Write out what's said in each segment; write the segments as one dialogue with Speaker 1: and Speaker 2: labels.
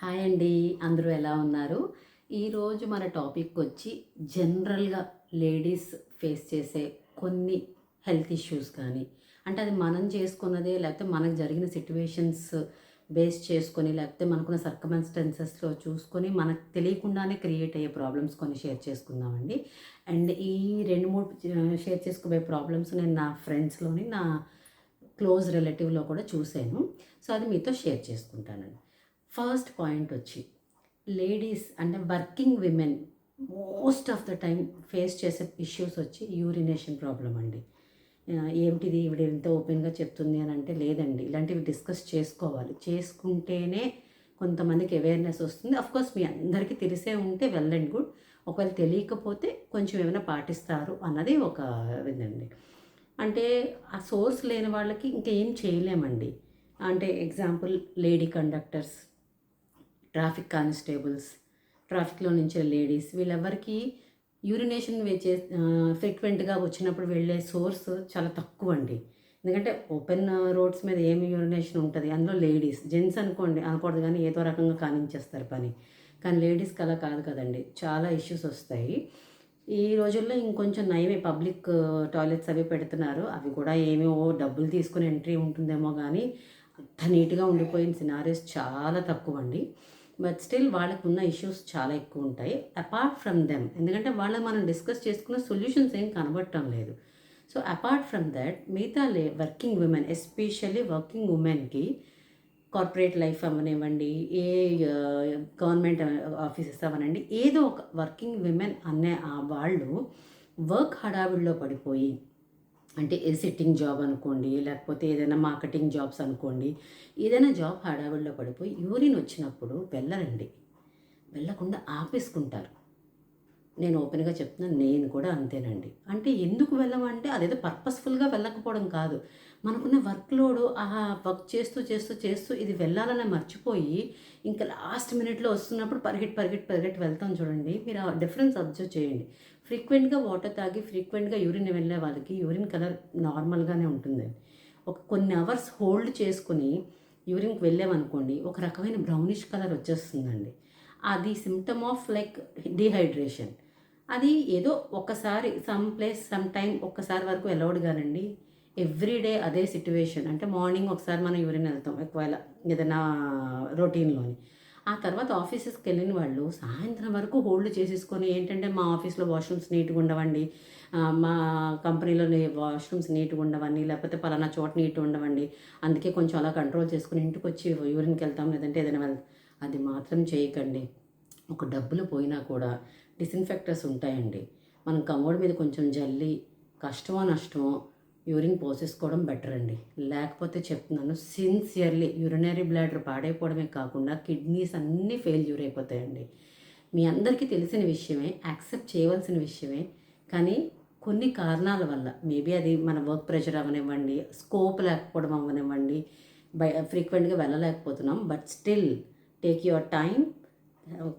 Speaker 1: Hi అండి అందరూ ఎలా ఉన్నారు? ఈరోజు మన టాపిక్ వచ్చి జనరల్గా లేడీస్ ఫేస్ చేసే కొన్ని హెల్త్ ఇష్యూస్ కానీ అంటే అది మనం చేసుకున్నదే లేకపోతే మనకు జరిగిన సిట్యువేషన్స్ బేస్ చేసుకొని లేకపోతే మనకున్న సర్కమన్స్టెన్సెస్లో చూసుకొని మనకు తెలియకుండానే క్రియేట్ అయ్యే ప్రాబ్లమ్స్ కొన్ని షేర్ చేసుకుందామండి. అండ్ ఈ రెండు మూడు షేర్ చేసుకోబోయే ప్రాబ్లమ్స్ నేను నా ఫ్రెండ్స్లోని నా క్లోజ్ రిలేటివ్లో కూడా చూశాను. సో అది మీతో షేర్ చేసుకుంటానండి. ఫస్ట్ పాయింట్ వచ్చి లేడీస్ అంటే working women most of the time face చేసే ఇష్యూస్ వచ్చి యూరినేషన్ ప్రాబ్లం అండి. ఏమిటిది? ఇవిడ ఎంత ఓపెన్గా చెప్తుంది అని అంటే లేదండి. ఇలాంటివి డిస్కస్ చేసుకోవాలి. చేసుకుంటేనే కొంతమందికి అవేర్నెస్ వస్తుంది. కోర్స్ మీ అందరికీ తెలిసే ఉంటే వెల్ అండ్ గుడ్ ఒకవేళ తెలియకపోతే కొంచెం ఏమైనా పాటిస్తారు అన్నది ఒక ఇదండి. అంటే ఆ సోర్స్ లేని వాళ్ళకి ఇంకేం చేయలేమండి. అంటే example lady conductors traffic constables ట్రాఫిక్లో నుంచి లేడీస్ వీళ్ళెవ్వరికి యూరినేషన్ చే ఫ్రీక్వెంట్గా వచ్చినప్పుడు వెళ్ళే సోర్స్ చాలా తక్కువ అండి ఎందుకంటే ఓపెన్ రోడ్స్ మీద ఏమి యూరినేషన్ ఉంటుంది? అందులో లేడీస్ జెంట్స్ అనుకోండి అనకూడదు కానీ ఏదో రకంగా కానించేస్తారు పని. కానీ లేడీస్కి అలా కాదు కదండి. చాలా ఇష్యూస్ వస్తాయి. ఈ రోజుల్లో ఇంకొంచెం నయమే పబ్లిక్ టాయిలెట్స్ అవి పెడుతున్నారు. అవి కూడా ఏమేవో డబ్బులు తీసుకుని ఎంట్రీ ఉంటుందేమో కానీ అంత నీట్గా ఉండిపోయిన సినారీస్ చాలా తక్కువ అండి బట్ స్టిల్ వాళ్ళకు ఉన్న ఇష్యూస్ చాలా ఎక్కువ ఉంటాయి అపార్ట్ ఫ్రమ్ దెమ్ ఎందుకంటే వాళ్ళ మనం డిస్కస్ చేసుకున్న సొల్యూషన్స్ ఏం కనబడటం లేదు. సో అపార్ట్ ఫ్రమ్ దట్ మిగతా లే వర్కింగ్ ఉమెన్ ఎస్పెషల్లీ వర్కింగ్ ఉమెన్కి కార్పొరేట్ లైఫ్ అవనివ్వండి ఏ గవర్నమెంట్ ఆఫీసెస్ అవనండి ఏదో ఒక వర్కింగ్ విమెన్ అనే ఆ వాళ్ళు వర్క్ హడావిడిలో పడిపోయి అంటే సిట్టింగ్ జాబ్ అనుకోండి లేకపోతే ఏదైనా మార్కెటింగ్ జాబ్స్ అనుకోండి ఏదైనా జాబ్ హడావిడిలో పడిపోయి యూరిన్ వచ్చినప్పుడు వెళ్ళరండి. వెళ్ళకుండా ఆపేసుకుంటారు. నేను ఓపెన్గా చెప్తున్నాను నేను కూడా అంతేనండి. అంటే ఎందుకు వెళ్ళమంటే అదేదో పర్పస్ఫుల్గా వెళ్ళకపోవడం కాదు. మనకున్న వర్క్ లోడ్ ఆ వర్క్ చేస్తూ చేస్తూ చేస్తూ ఇది వెళ్ళాలని మర్చిపోయి ఇంకా లాస్ట్ మినిట్లో వస్తున్నప్పుడు పరిగెట్ పరిగెట్ పరిగెట్ వెళ్తాం చూడండి. మీరు ఆ డిఫరెన్స్ అబ్జర్వ్ చేయండి. ఫ్రీక్వెంట్గా వాటర్ తాగి ఫ్రీక్వెంట్గా యూరిన్ వెళ్ళే వాళ్ళకి యూరిన్ కలర్ నార్మల్గానే ఉంటుంది. ఒక కొన్ని అవర్స్ హోల్డ్ చేసుకుని యూరిన్కి వెళ్ళామనుకోండి ఒక రకమైన బ్రౌనిష్ కలర్ వచ్చేస్తుందండి. అది సిమ్టమ్ ఆఫ్ లైక్ డిహైడ్రేషన్. అది ఏదో ఒకసారి సమ్ ప్లేస్ సమ్ టైం ఒక్కసారి వరకు అలౌడ్ కానండి. ఎవ్రీడే అదే సిట్యువేషన్ అంటే మార్నింగ్ ఒకసారి మనం యూరిన్ వెళ్తాం ఒకవేళ ఏదైనా రొటీన్లోని. ఆ తర్వాత ఆఫీసెస్కి వెళ్ళిన వాళ్ళు సాయంత్రం వరకు హోల్డ్ చేసేసుకొని ఏంటంటే మా ఆఫీస్లో వాష్రూమ్స్ నీట్గా ఉండవండి మా కంపెనీలో వాష్రూమ్స్ నీట్గా ఉండవండి లేకపోతే పలానా చోట నీట్గా ఉండవండి. అందుకే కొంచెం అలా కంట్రోల్ చేసుకుని ఇంటికి వచ్చి యూరిన్కి వెళ్తాం లేదంటే ఏదైనా వెళ్తాం అది మాత్రం చేయకండి. ఒక డబ్బులు పోయినా కూడా డిస్ఇన్ఫెక్టర్స్ ఉంటాయండి. మనం కమోడ్ మీద కొంచెం జల్లి కష్టమో నష్టమో యూరిన్ పోసేసుకోవడం బెటర్ అండి. లేకపోతే చెప్తున్నాను సిన్సియర్లీ యూరినరీ బ్లాడర్ పాడైపోవడమే కాకుండా కిడ్నీస్ అన్నీ ఫెయిల్యూర్ అయిపోతాయండి. మీ అందరికీ తెలిసిన విషయమే యాక్సెప్ట్ చేయవలసిన విషయమే కానీ కొన్ని కారణాల వల్ల మేబీ అది మన వర్క్ ప్రెషర్ అవనివ్వండి స్కోప్ లేకపోవడం అవనివ్వండి బై ఫ్రీక్వెంట్గా వెళ్ళలేకపోతున్నాం but still take your time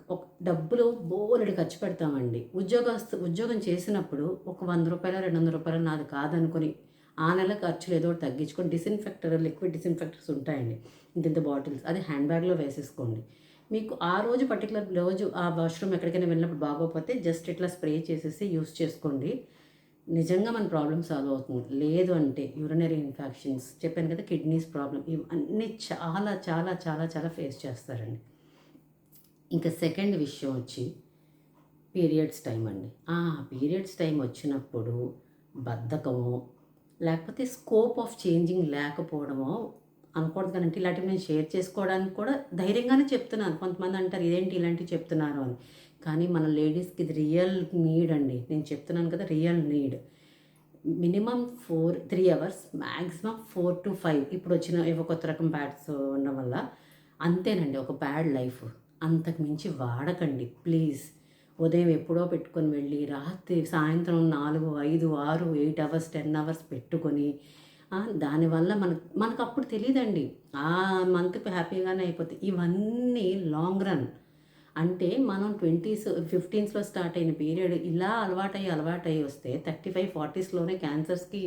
Speaker 1: ఒక డబ్బులు బోలెడు ఖర్చు పెడతామండి. ఉద్యోగస్తు ఉద్యోగం చేసినప్పుడు ఒక వంద రూపాయలు రెండు వందల రూపాయలు నాది కాదనుకొని ఆ నెల ఖర్చులు ఏదో తగ్గించుకొని డిస్ఇన్ఫెక్టర్ లిక్విడ్ డిసిన్ఫెక్టర్స్ ఉంటాయండి. ఇంత ఇంత బాటిల్స్ అది హ్యాండ్ బ్యాగ్లో వేసేసుకోండి. మీకు ఆ రోజు పర్టికులర్ రోజు ఆ వాష్రూమ్ ఎక్కడికైనా వెళ్ళినప్పుడు బాగోకపోతే జస్ట్ ఇట్లా స్ప్రే చేసేసి యూస్ చేసుకోండి. నిజంగా మన ప్రాబ్లమ్ సాల్వ్ అవుతుంది. లేదు అంటే యూరినరీ ఇన్ఫెక్షన్స్ చెప్పాను కదా కిడ్నీస్ ప్రాబ్లం ఇవన్నీ చాలా చాలా చాలా చాలా ఫేస్ చేస్తారండి. ఇంకా సెకండ్ విషయం వచ్చి పీరియడ్స్ టైం అండి. ఆ పీరియడ్స్ టైం వచ్చినప్పుడు బద్ధకము లేకపోతే స్కోప్ ఆఫ్ చేంజింగ్ లేకపోవడమో అనకూడదు కానీ ఇలాంటివి నేను షేర్ చేసుకోవడానికి కూడా ధైర్యంగానే చెప్తున్నాను. కొంతమంది అంటారు ఇదేంటి ఇలాంటివి చెప్తున్నారు? అని. కానీ మన లేడీస్కి ఇది రియల్ నీడ్ అండి. నేను చెప్తున్నాను కదా real need minimum four three hours maximum four to five ఇప్పుడు వచ్చిన కొత్త రకం ప్యాడ్స్ ఉండడం వల్ల అంతేనండి ఒక బ్యాడ్ లైఫ్ అంతకు మించి వాడకండి ప్లీజ్ ఉదయం ఎప్పుడో పెట్టుకొని వెళ్ళి రాత్రి సాయంత్రం నాలుగు ఐదు ఆరు ఎయిట్ అవర్స్ టెన్ అవర్స్ పెట్టుకొని దానివల్ల మనకు మనకు అప్పుడు తెలియదండి ఆ మంత్కి హ్యాపీగానే అయిపోతాయి ఇవన్నీ లాంగ్ రన్. అంటే మనం ట్వంటీస్ ఫిఫ్టీన్స్లో స్టార్ట్ అయిన పీరియడ్ ఇలా అలవాటయ్యి అలవాటయ్యి వస్తే థర్టీ ఫైవ్ ఫార్టీస్లోనే క్యాన్సర్స్కి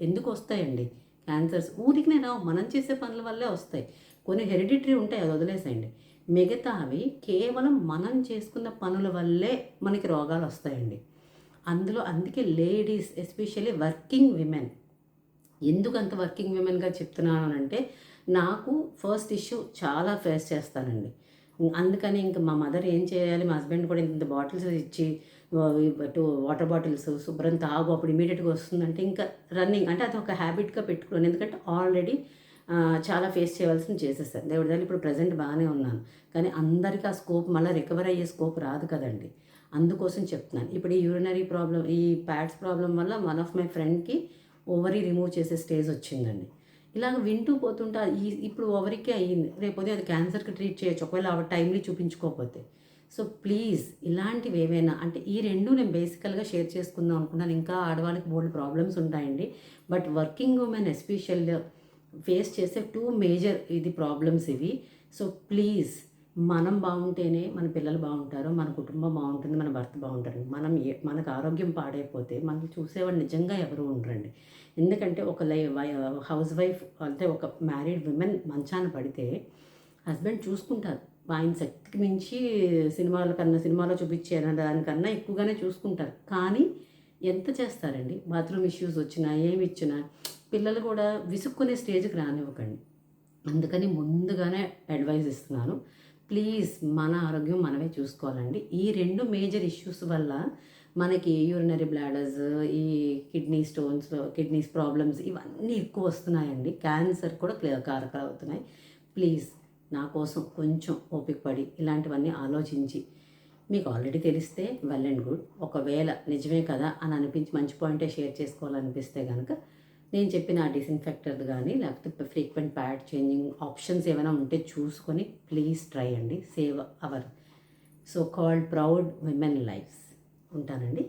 Speaker 1: ఎందుకు వస్తాయండి? క్యాన్సర్స్ ఊరికినే రావు మనం చేసే పనుల వల్లే వస్తాయి. కొన్ని హెరిడిటరీ ఉంటాయి అది వదిలేసేయండి. మిగతావి కేవలం మనం చేసుకున్న పనుల వల్లే మనకి రోగాలు వస్తాయండి. అందులో అందుకే లేడీస్ ఎస్పెషల్లీ వర్కింగ్ విమెన్. ఎందుకంత వర్కింగ్ విమెన్గా చెప్తున్నాను అంటే నాకు ఫస్ట్ ఇష్యూ చాలా ఫేస్ చేస్తానండి. అందుకని ఇంకా మా మదర్ ఏం చేయాలి మా హస్బెండ్ కూడా ఇంత బాటిల్స్ ఇచ్చి టూ వాటర్ బాటిల్స్ శుభ్రం తాగు అప్పుడు ఇమీడియట్గా వస్తుందంటే ఇంకా రన్నింగ్ అంటే అది ఒక హ్యాబిట్గా పెట్టుకున్నాను. ఎందుకంటే ఆల్రెడీ చాలా ఫేస్ చేయవలసింది చేసేస్తాను దేవుడి దగ్గర ఇప్పుడు ప్రజెంట్ బాగానే ఉన్నాను. కానీ అందరికీ ఆ స్కోప్ మళ్ళీ రికవర్ అయ్యే స్కోప్ రాదు కదండి. అందుకోసం చెప్తున్నాను. ఇప్పుడు ఈ యూరినరీ ప్రాబ్లం ఈ ప్యాడ్స్ ప్రాబ్లం వల్ల వన్ ఆఫ్ మై ఫ్రెండ్కి ఓవరీ రిమూవ్ చేసే స్టేజ్ వచ్చిందండి. ఇలాగ వింటూ పోతుంటే ఈ ఇప్పుడు ఓవరీకే అయ్యింది. రేపొదే అది క్యాన్సర్కి ట్రీట్ చేయొచ్చు. ఒకవేళ ఆ టైంలీ చూపించుకోకపోతే. సో ప్లీజ్ ఇలాంటివి ఏవైనా అంటే ఈ రెండు నేను బేసికల్గా షేర్ చేసుకుందాం అనుకున్నాను. ఇంకా ఆడవాళ్ళకి బోల్డ్ ప్రాబ్లమ్స్ ఉంటాయండి. But working women special face చేసే టూ మేజర్ ఇది ప్రాబ్లమ్స్ ఇవి. సో ప్లీజ్ మనం బాగుంటేనే మన పిల్లలు బాగుంటారు మన కుటుంబం బాగుంటుంది మన భర్త బాగుంటారు. మనం మనకు ఆరోగ్యం పాడైపోతే మనం చూసేవాడు నిజంగా ఎవరు ఉండరండి. ఎందుకంటే ఒక లై హౌస్ వైఫ్ అంటే ఒక మ్యారీడ్ విమెన్ మంచాన పడితే హస్బెండ్ చూసుకుంటారు. ఆయన శక్తికి మించి సినిమాల కన్నా సినిమాలో చూపించే దానికన్నా ఎక్కువగానే చూసుకుంటారు. కానీ ఎంత చేస్తారండి? బాత్రూమ్ ఇష్యూస్ వచ్చినా ఏమి ఇచ్చినా పిల్లలు కూడా విసుక్కునే స్టేజ్కి రానివ్వకండి. అందుకని ముందుగానే అడ్వైజ్ ఇస్తున్నాను. ప్లీజ్ మన ఆరోగ్యం మనమే చూసుకోవాలండి. ఈ రెండు మేజర్ ఇష్యూస్ వల్ల మనకి యూరినరీ బ్లాడర్స్ ఈ కిడ్నీ స్టోన్స్ కిడ్నీస్ ప్రాబ్లమ్స్ ఇవన్నీ ఎక్కువ వస్తున్నాయండి. క్యాన్సర్ కూడా కారకాలు అవుతున్నాయి. ప్లీజ్ నా కోసం కొంచెం ఓపిక పడి ఇలాంటివన్నీ ఆలోచించి మీకు ఆల్రెడీ తెలిస్తే వెల్ అండ్ గుడ్. ఒకవేళ నిజమే కదా అని అనిపించి మంచి పాయింటే షేర్ చేసుకోవాలనిపిస్తే కనుక నేను చెప్పిన ఆ డిస్ఇన్ఫెక్టర్ కానీ లేకపోతే ఫ్రీక్వెంట్ ప్యాడ్ చేంజింగ్ ఆప్షన్స్ ఏమైనా ఉంటే చూసుకొని ప్లీజ్ ట్రై అండి. Save our so called proud women lifes ఉంటానండి.